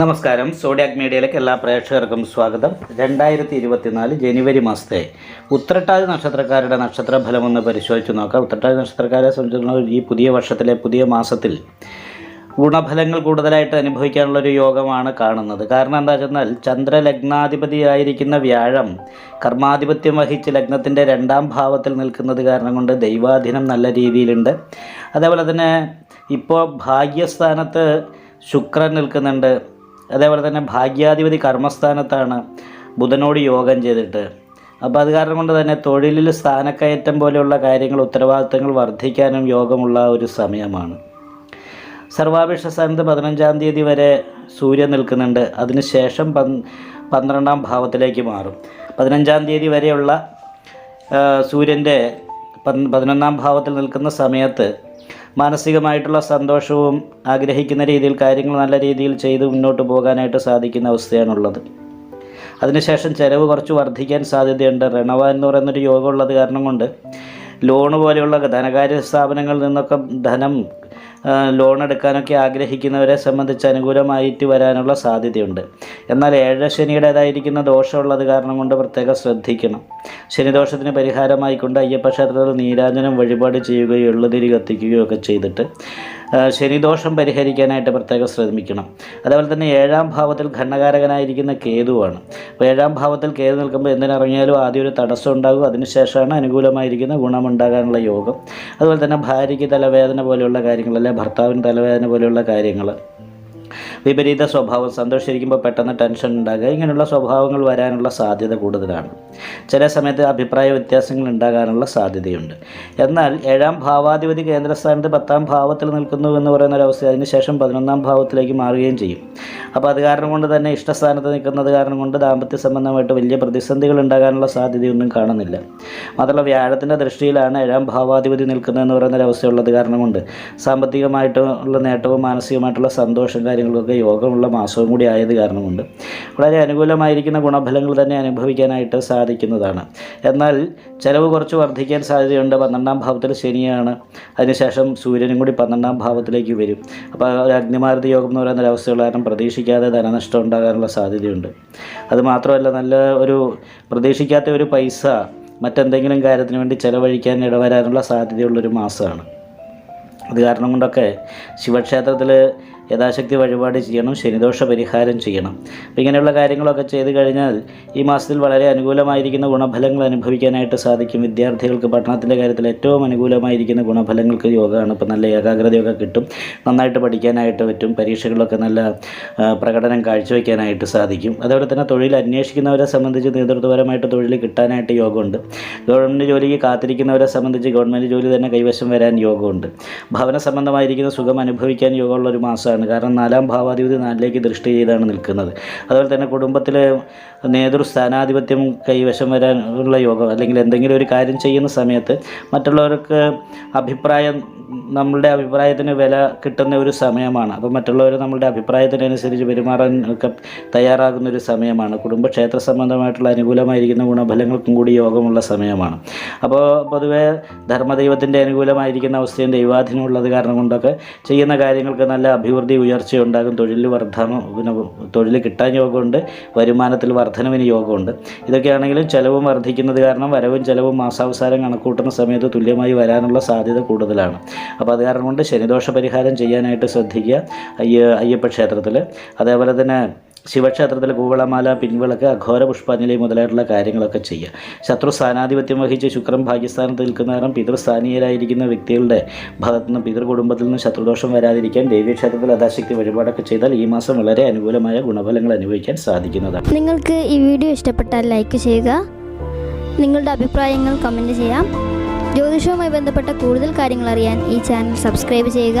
നമസ്കാരം. സോഡിയാക് മീഡിയയിലേക്ക് എല്ലാ പ്രേക്ഷകർക്കും സ്വാഗതം. രണ്ടായിരത്തി ഇരുപത്തിനാല് ജനുവരി മാസത്തെ ഉത്രട്ടാതി നക്ഷത്രക്കാരുടെ നക്ഷത്രഫലം ഒന്ന് പരിശോധിച്ച് നോക്കാം. ഉത്രട്ടാതി നക്ഷത്രക്കാരെ സംബന്ധിച്ചിടത്തോളം ഈ പുതിയ വർഷത്തിലെ പുതിയ മാസത്തിൽ ഗുണഫലങ്ങൾ കൂടുതലായിട്ട് അനുഭവിക്കാനുള്ള ഒരു യോഗമാണ് കാണുന്നത്. കാരണം എന്താ വെച്ചാൽ ചന്ദ്രലഗ്നാധിപതിയായിരിക്കുന്ന വ്യാഴം കർമാധിപത്യം വഹിച്ച് ലഗ്നത്തിന്റെ രണ്ടാം ഭാവത്തിൽ നിൽക്കുന്നത് കാരണം കൊണ്ട് ദൈവാധീനം നല്ല രീതിയിലുണ്ട്. അതേപോലെ തന്നെ ഇപ്പോൾ ഭാഗ്യസ്ഥാനത്ത് ശുക്രൻ നിൽക്കുന്നുണ്ട്. അതേപോലെ തന്നെ ഭാഗ്യാധിപതി കർമ്മസ്ഥാനത്താണ് ബുധനോട് യോഗം ചെയ്തിട്ട്. അപ്പോൾ അത് കാരണം കൊണ്ട് തന്നെ തൊഴിലിൽ സ്ഥാനക്കയറ്റം പോലെയുള്ള കാര്യങ്ങൾ ഉത്തരവാദിത്തങ്ങൾ വർദ്ധിക്കാനും യോഗമുള്ള ഒരു സമയമാണ്. സർവാഭിഷ സ്ഥാനത്ത് പതിനഞ്ചാം തീയതി വരെ സൂര്യൻ നിൽക്കുന്നുണ്ട്. അതിനുശേഷം പന് പന്ത്രണ്ടാം ഭാവത്തിലേക്ക് മാറും. പതിനഞ്ചാം തീയതി വരെയുള്ള സൂര്യന്റെ പതിനൊന്നാം ഭാവത്തിൽ നിൽക്കുന്ന സമയത്ത് മാനസികമായിട്ടുള്ള സന്തോഷവും ആഗ്രഹിക്കുന്ന രീതിയിൽ കാര്യങ്ങൾ നല്ല രീതിയിൽ ചെയ്ത് മുന്നോട്ട് പോകാനായിട്ട് സാധിക്കുന്ന അവസ്ഥയാണുള്ളത്. അതിനുശേഷം ചിലവ് കുറച്ച് വർദ്ധിക്കാൻ സാധ്യതയുണ്ട്. റണവ എന്ന് പറയുന്നൊരു യോഗം ഉള്ളത് കാരണം കൊണ്ട് ലോണ് പോലെയുള്ള ധനകാര്യ സ്ഥാപനങ്ങളിൽ നിന്നൊക്കെ ധനം ലോൺ എടുക്കാനൊക്കെ ആഗ്രഹിക്കുന്നവരെ സംബന്ധിച്ച് അനുകൂലമായിട്ട് വരാനുള്ള സാധ്യതയുണ്ട്. എന്നാൽ ഏഴശനിയുടേതായിരിക്കുന്ന ദോഷമുള്ളത് കാരണം കൊണ്ട് പ്രത്യേകം ശ്രദ്ധിക്കണം. ശനിദോഷത്തിന് പരിഹാരമായിക്കൊണ്ട് അയ്യപ്പ ക്ഷേത്രത്തിൽ നീരാഞ്ജനം വഴിപാട് ചെയ്യുകയോ എള്ളുതിരി കത്തിക്കുകയോ ഒക്കെ ചെയ്തിട്ട് ശനിദോഷം പരിഹരിക്കാനായിട്ട് പ്രത്യേകം ശ്രമിക്കണം. അതേപോലെ തന്നെ ഏഴാം ഭാവത്തിൽ ഘണ്ണകാരകനായിരിക്കുന്ന കേതുവാണ്. അപ്പോൾ ഏഴാം ഭാവത്തിൽ കേതു നിൽക്കുമ്പോൾ എന്തിനിറങ്ങിയാലും ആദ്യം ഒരു തടസ്സം ഉണ്ടാകും. അതിനുശേഷമാണ് അനുകൂലമായിരിക്കുന്ന ഗുണമുണ്ടാകാനുള്ള യോഗം. അതുപോലെ തന്നെ ഭാര്യയ്ക്ക് തലവേദന പോലെയുള്ള കാര്യങ്ങൾ അല്ലെങ്കിൽ ഭർത്താവിന് തലവേദന പോലെയുള്ള കാര്യങ്ങൾ വിപരീത സ്വഭാവം സന്തോഷിച്ചിരിക്കുമ്പോൾ പെട്ടെന്ന് ടെൻഷൻ ഉണ്ടാകുക ഇങ്ങനെയുള്ള സ്വഭാവങ്ങൾ വരാനുള്ള സാധ്യത കൂടുതലാണ്. ചില സമയത്ത് അഭിപ്രായ വ്യത്യാസങ്ങൾ ഉണ്ടാകാനുള്ള സാധ്യതയുണ്ട്. എന്നാൽ ഏഴാം ഭാവാധിപതി കേന്ദ്രസ്ഥാനത്ത് പത്താം ഭാവത്തിൽ നിൽക്കുന്നു എന്ന് പറയുന്ന ഒരു അവസ്ഥ അതിനുശേഷം പതിനൊന്നാം ഭാവത്തിലേക്ക് മാറുകയും ചെയ്യും. അപ്പോൾ അത് കാരണം കൊണ്ട് തന്നെ ഇഷ്ടസ്ഥാനത്ത് നിൽക്കുന്നത് കാരണം കൊണ്ട് ദാമ്പത്യ സംബന്ധമായിട്ട് വലിയ പ്രതിസന്ധികൾ ഉണ്ടാകാനുള്ള സാധ്യതയൊന്നും കാണുന്നില്ല. മാത്രമല്ല വ്യാഴത്തിന്റെ ദൃഷ്ടിയിലാണ് ഏഴാം ഭാവാധിപതി നിൽക്കുന്നതെന്ന് പറയുന്ന ഒരു അവസ്ഥയുള്ളത് കാരണം കൊണ്ട് സാമ്പത്തികമായിട്ടുള്ള നേട്ടവും മാനസികമായിട്ടുള്ള സന്തോഷം കാര്യങ്ങളൊക്കെ യോഗമുള്ള മാസവും കൂടി ആയത് കാരണം കൊണ്ട് വളരെ അനുകൂലമായിരിക്കുന്ന ഗുണഫലങ്ങൾ തന്നെ അനുഭവിക്കാനായിട്ട് സാധിക്കുന്നതാണ്. എന്നാൽ ചിലവ് കുറച്ച് വർദ്ധിക്കാൻ സാധ്യതയുണ്ട്. പന്ത്രണ്ടാം ഭാവത്തിൽ ശനിയാണ്. അതിനുശേഷം സൂര്യനും കൂടി പന്ത്രണ്ടാം ഭാവത്തിലേക്ക് വരും. അപ്പോൾ അഗ്നിമാരുതി യോഗം എന്ന് പറയുന്ന ഒരു അവസ്ഥയുള്ള കാരണം പ്രതീക്ഷിക്കാതെ ധനനഷ്ടം ഉണ്ടാകാനുള്ള സാധ്യതയുണ്ട്. അതുമാത്രമല്ല നല്ല ഒരു പ്രതീക്ഷിക്കാത്ത ഒരു പൈസ മറ്റെന്തെങ്കിലും കാര്യത്തിന് വേണ്ടി ചിലവഴിക്കാൻ ഇടവരാനുള്ള സാധ്യതയുള്ളൊരു മാസമാണ് അത് കാരണം കൊണ്ടൊക്കെ ശിവക്ഷേത്രത്തിൽ യഥാശക്തി വഴിപാട് ചെയ്യണം ശനിദോഷ പരിഹാരം ചെയ്യണം. അപ്പോൾ ഇങ്ങനെയുള്ള കാര്യങ്ങളൊക്കെ ചെയ്ത് കഴിഞ്ഞാൽ ഈ മാസത്തിൽ വളരെ അനുകൂലമായിരിക്കുന്ന ഗുണഫലങ്ങൾ അനുഭവിക്കാനായിട്ട് സാധിക്കും. വിദ്യാർത്ഥികൾക്ക് പഠനത്തിന്റെ കാര്യത്തിൽ ഏറ്റവും അനുകൂലമായിരിക്കുന്ന ഗുണഫലങ്ങൾക്ക് യോഗമാണ് ഇപ്പോൾ നല്ല ഏകാഗ്രതയൊക്കെ കിട്ടും. നന്നായിട്ട് പഠിക്കാനായിട്ട് പറ്റും. പരീക്ഷകളൊക്കെ നല്ല പ്രകടനം കാഴ്ചവെക്കാനായിട്ട് സാധിക്കും. അതേപോലെ തന്നെ തൊഴിൽ അന്വേഷിക്കുന്നവരെ സംബന്ധിച്ച് നേതൃത്വപരമായിട്ട് തൊഴിൽ കിട്ടാനായിട്ട് യോഗമുണ്ട്. ഗവൺമെന്റ് ജോലിക്ക് കാത്തിരിക്കുന്നവരെ സംബന്ധിച്ച് ഗവൺമെന്റ് ജോലി തന്നെ കൈവശം വരാൻ യോഗമുണ്ട്. ഭവന സംബന്ധമായിരിക്കുന്ന സുഖം അനുഭവിക്കാൻ യോഗമുള്ള ഒരു മാസമാണ്. കാരണം നാലാം ഭാവാധിപതി നാലിലേക്ക് ദൃഷ്ടി ചെയ്താണ് നിൽക്കുന്നത്. അതുപോലെ തന്നെ കുടുംബത്തിലെ നേതൃ സ്ഥാനാധിപത്യം കൈവശം വരാനുള്ള യോഗം അല്ലെങ്കിൽ എന്തെങ്കിലും ഒരു കാര്യം ചെയ്യുന്ന സമയത്ത് മറ്റുള്ളവർക്ക് അഭിപ്രായം നമ്മളുടെ അഭിപ്രായത്തിന് വില കിട്ടുന്ന ഒരു സമയമാണ്. അപ്പോൾ മറ്റുള്ളവർ നമ്മളുടെ അഭിപ്രായത്തിനനുസരിച്ച് പെരുമാറാൻ ഒക്കെ തയ്യാറാകുന്ന ഒരു സമയമാണ്. കുടുംബക്ഷേത്ര സംബന്ധമായിട്ടുള്ള അനുകൂലമായിരിക്കുന്ന ഗുണഫലങ്ങൾക്കും കൂടി യോഗമുള്ള സമയമാണ്. അപ്പോൾ പൊതുവേ ധർമ്മദൈവത്തിന്റെ അനുകൂലമായിരിക്കുന്ന അവസ്ഥയും ദൈവാധീനമുള്ളത് കാരണം കൊണ്ടൊക്കെ ചെയ്യുന്ന കാര്യങ്ങൾക്ക് നല്ല അഭിവൃദ്ധി ഉയർച്ച ഉണ്ടാകും തൊഴിൽ വർധന പിന്നെ തൊഴിൽ കിട്ടാൻ യോഗമുണ്ട് വരുമാനത്തിൽ വർധനവിന് യോഗമുണ്ട്. ഇതൊക്കെയാണെങ്കിലും ചിലവും വർദ്ധിക്കുന്നത് കാരണം വരവും ചിലവും മാസാവസാനം കണക്കൂട്ടുന്ന സമയത്ത് തുല്യമായി വരാനുള്ള സാധ്യത കൂടുതലാണ്. അപ്പോൾ അത് കാരണം കൊണ്ട് ശനിദോഷ പരിഹാരം ചെയ്യാനായിട്ട് ശ്രദ്ധിക്കുക അയ്യ അയ്യപ്പ ക്ഷേത്രത്തിൽ അതേപോലെ തന്നെ ശിവക്ഷേത്രത്തിൽ കൂവളമാല പിൻവിളക്ക് അഘോര പുഷ്പാഞ്ജലി മുതലായിട്ടുള്ള കാര്യങ്ങളൊക്കെ ചെയ്യുക. ശത്രു സ്ഥാനാധിപത്യം വഹിച്ച് ശുക്രൻ ഭാഗ്യസ്ഥാനത്ത് നിൽക്കുന്ന കാരണം പിതൃസ്ഥാനീയരായിരിക്കുന്ന വ്യക്തികളുടെ ഭാഗത്തു നിന്ന് പിതൃകുടുംബത്തിൽ നിന്ന് ശത്രുദോഷം വരാതിരിക്കാൻ ദേവീക്ഷേത്രത്തിൽ യഥാശക്തി വഴിപാടൊക്കെ ചെയ്താൽ ഈ മാസം വളരെ അനുകൂലമായ ഗുണഫലങ്ങൾ അനുഭവിക്കാൻ സാധിക്കുന്നതാണ്. നിങ്ങൾക്ക് ഈ വീഡിയോ ഇഷ്ടപ്പെട്ടാൽ ലൈക്ക് ചെയ്യുക. നിങ്ങളുടെ അഭിപ്രായങ്ങൾ കമന്റ് ചെയ്യാം. ജ്യോതിഷവുമായി ബന്ധപ്പെട്ട കൂടുതൽ കാര്യങ്ങൾ അറിയാൻ ഈ ചാനൽ സബ്സ്ക്രൈബ് ചെയ്യുക.